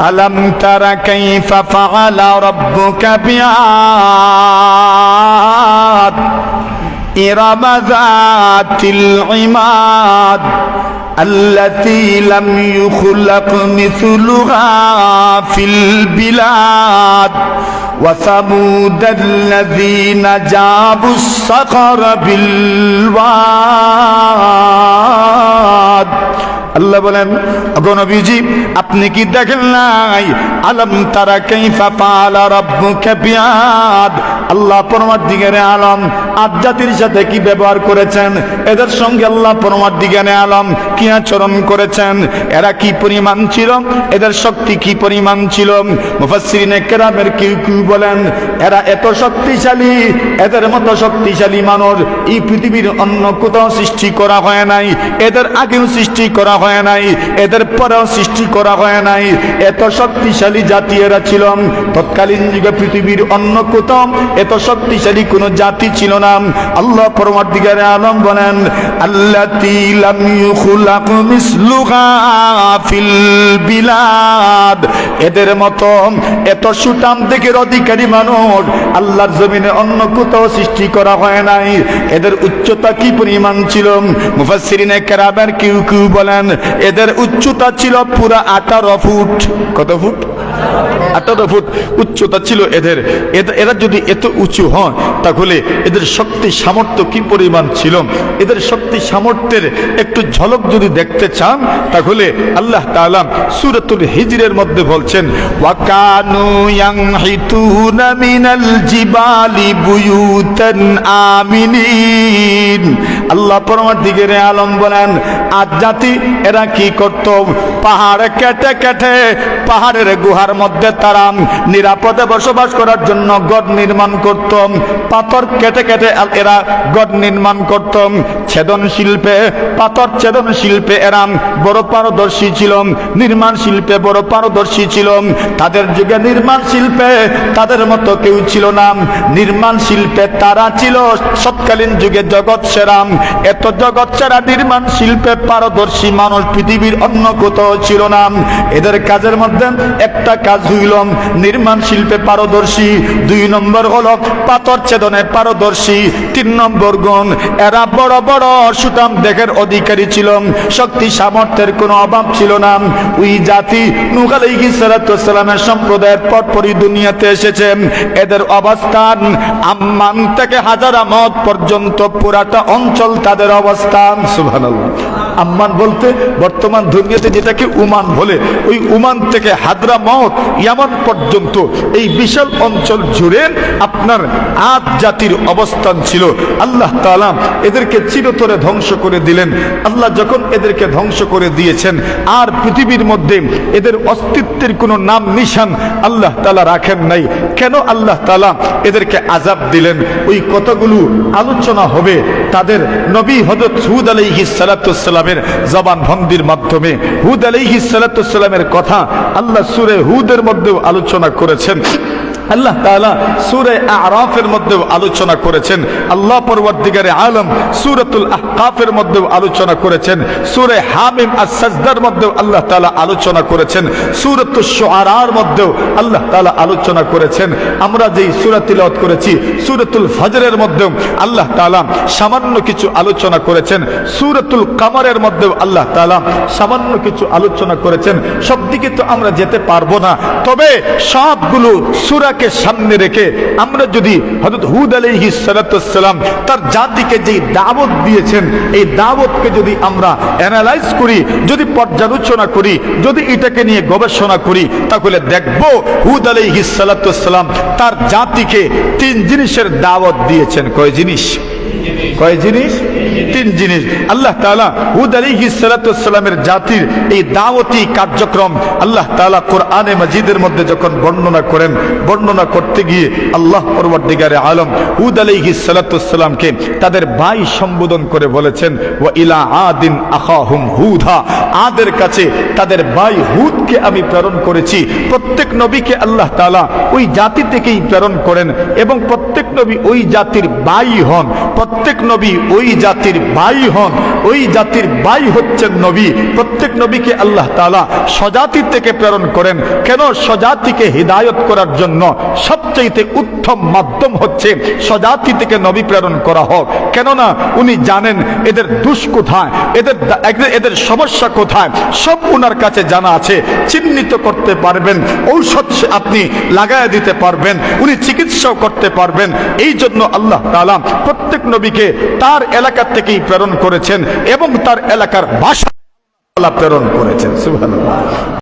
ألم تر كيف فعل ربك بعاد إرم ذات العماد التي لم يخلق مثلها في البلاد وثمود الذين جابوا الصخر بالواد. আল্লাহ বলেন নবীজি, আপনি কি দেখেন নাই? আলম তারা কাইফা পালা রাব্বুকা বিআদ? আল্লাহ পরমার্দিগারে আলম, আদ জাতির সাথে কি ব্যবহার করেছেন? এদের সঙ্গে আল্লাহ পরমার্দিগারে আলম কি আচরণ করেছেন? এরা কি পরিমাণ ছিল? এদের শক্তি কি পরিমাণ ছিল? মুফাসসিরিনে কেরামের কেউ কেউ বলেন, এরা এত শক্তিশালী, এদের মতো শক্তিশালী মানুষ এই পৃথিবীর অন্য কোথাও সৃষ্টি করা হয় নাই, এদের আগেও সৃষ্টি করা হয় নাই, এদের পরেও সৃষ্টি করা হয় নাই। এত শক্তিশালী জাতি এরা ছিল। তৎকালীন যুগে পৃথিবীর অন্য কোথাও এত শক্তিশালী কোন জাতি ছিল না। আল্লাহ পরমার্দিগারে আলম বলেন আল্লাহ এদের মতো এত সুটাম দিকের অধিকারী মানুষ আল্লাহর জমিনে অন্য কোথাও সৃষ্টি করা হয় নাই। এদের উচ্চতা কি পরিমাণ ছিল? মুফাসসিরিনে কেরামের কেউ কেউ বলেন এদের উচ্চতা ছিল পুরা আঠারো ফুট। কত ফুট? আঠারো ফুট উচ্চতা ছিল এদের। এরা যদি এত উঁচু হয় তাহলে এদের শক্তি সামর্থ্য কি পরিমাণ ছিল? এদের শক্তি সামর্থ্যের একটু ঝলক যদি দেখতে চান, তাহলে আল্লাহ তাআলা সূরাতুল হিজরের মধ্যে বলছেন মিনাল জিবালি বুয়ুতান আমিনিন। আল্লাহ পরমার্থিকের আলম বলেন, আজ জাতি, এরা কি করত? পাহাড় কেটে কেটে পাহাড়ের গুহার মধ্যে তারা নিরাপদে বসবাস করার জন্য গড় নির্মাণ করত। পাথর কেটে কেটে এরা গড় নির্মাণ করত। ছেদন শিল্পে পাথর ছেদন শিল্পে এরা বড় পারদর্শী ছিল। নির্মাণ শিল্পে বড় পারদর্শী ছিল। তাদের যুগে নির্মাণ শিল্পে তাদের মতো কেউ ছিল না। নির্মাণ শিল্পে তারা ছিল সৎকালীন যুগে জগৎ সেরাম এত জগৎ সেরা নির্মাণ শিল্পে পারদর্শী মানুষ পৃথিবীর অন্য কোথাও ছিল না। এদের কাজের মধ্যে একটা কাজ হইল, নির্মাণ শিল্পে পারদর্শী। দুই নম্বর হলো পাথর ছেদনে পারদর্শী। তিন নম্বর গুণ, এরা বড় বড় সুতাম দেখের অধিকারী ছিল, শক্তি সামর্থ্যের কোনো অভাব ছিল না। ওই জাতি আলাইহিস সালামের সম্প্রদায়ের পরপরই দুনিয়াতে এসেছে। এদের অবস্থান আম্মান থেকে হাজার আমদ পর্যন্ত পুরাটা অঞ্চল তাদের অবস্থান। সুবহানাল্লাহ। আম্মান বলতে বর্তমান দুনিয়াতে যেটাকে উমান বলে, ওই উমান থেকে হাদরা মত ইয়ামান পর্যন্ত এই বিশাল অঞ্চল জুড়ে আপনার আদ জাতির অবস্থান ছিল। আল্লাহ তাআলা এদেরকে চিরতরে ধ্বংস করে দিলেন। আল্লাহ যখন এদেরকে ধ্বংস করে দিয়েছেন, আর পৃথিবীর মধ্যে এদের অস্তিত্বের কোনো নাম নিশান আল্লাহ তালা রাখেন নাই। কেন আল্লাহ তাআলা এদেরকে আজাব দিলেন? ওই কতগুলো আলোচনা হবে তাদের নবী হযরত হুদ আলাইহিস সালামের জবান ভন্দির মাধ্যমে হুদ আলিহিস সালাতামের কথা আল্লাহ সুরে হুদের মধ্যেও আলোচনা করেছেন। আল্লাহ তাআলা সূরা আরাফের মধ্যেও আলোচনা করেছেন। আল্লাহ পরবর্তীকারে আলম সূরাতুল আহকাফের মধ্যেও আলোচনা করেছেন। সূরা হামিম আস-সাজদার মধ্যেও আল্লাহ তাআলা আলোচনা করেছেন। সূরাতুশ শুআরার মধ্যেও আল্লাহ তাআলা আলোচনা করেছেন। আমরা যেই সূরা তিলাওয়াত করেছি, সূরাতুল ফজরের মধ্যেও আল্লাহ তাআলা সামান্য কিছু আলোচনা করেছেন। সুরতুল কামারের মধ্যেও আল্লাহ তাআলা সামান্য কিছু আলোচনা করেছেন। সব দিকে তো আমরা যেতে পারব না। তবে সবগুলো সূরাকে সামনে রেখে আমরা যদি হযরত হুদ আলাইহিস সালাম তার জাতিকে যেই দাওয়াত দিয়েছেন, এই দাওয়াতকে যদি আমরা অ্যানালাইজ করি, যদি পর্যালোচনা করি, যদি এটাকে নিয়ে গবেষণা করি, তাহলে দেখব হুদ আলাইহিস সালাম তার জাতিকে তিন জিনিসের দাওয়াত দিয়েছেন। কয় জিনিস? কয় জিনিস? তিন জিনিস। আল্লাহ তাআলা হুদ আলাইহিস সালামের জাতির এই দাওয়াতি কার্যক্রম আল্লাহ তাআলা কোরআনে মাজিদের মধ্যে যখন বর্ণনা করেন, বর্ণনা করতে গিয়ে আল্লাহ পরবর্তীকারে আলম হুদ আলাইহিস সালামকে তাদের ভাই সম্বোধন করে বলেছেন, ওয়া ইলা আদিন আখাহুম হুদা। আদের কাছে তাদের ভাই হুদকে আমি প্রেরণ করেছি। প্রত্যেক নবীকে আল্লাহ তালা ওই জাতি থেকেই প্রেরণ করেন এবং প্রত্যেক নবী ওই জাতির ভাই হন। প্রত্যেক নবী ওই জাতি জাতির ভাই হন, ওই জাতির ভাই হচ্ছেন নবী। প্রত্যেক নবীকে আল্লাহ তাআলা স্বজাতি থেকে প্রেরণ করেন। কেন স্বজাতিকে হিদায়ত করার জন্য সবচাইতে উত্তম মাধ্যম হচ্ছে স্বজাতি থেকে নবী প্রেরণ করা হোক। কেননা উনি জানেন এদের দুষ কোথায়, এদের এদের- সমস্যা কোথায়, সব উনার কাছে জানা আছে। চিহ্নিত করতে পারবেন, ঔষধ আপনি লাগায় দিতে পারবেন, উনি চিকিৎসাও করতে পারবেন। এই জন্য আল্লাহ তাআলা প্রত্যেক নবীকে তার এলাকা থেকেই প্রেরণ করেছেন এবং তার এলাকার ভাষা প্রেরণ করেছেন। সুবহানাল্লাহ।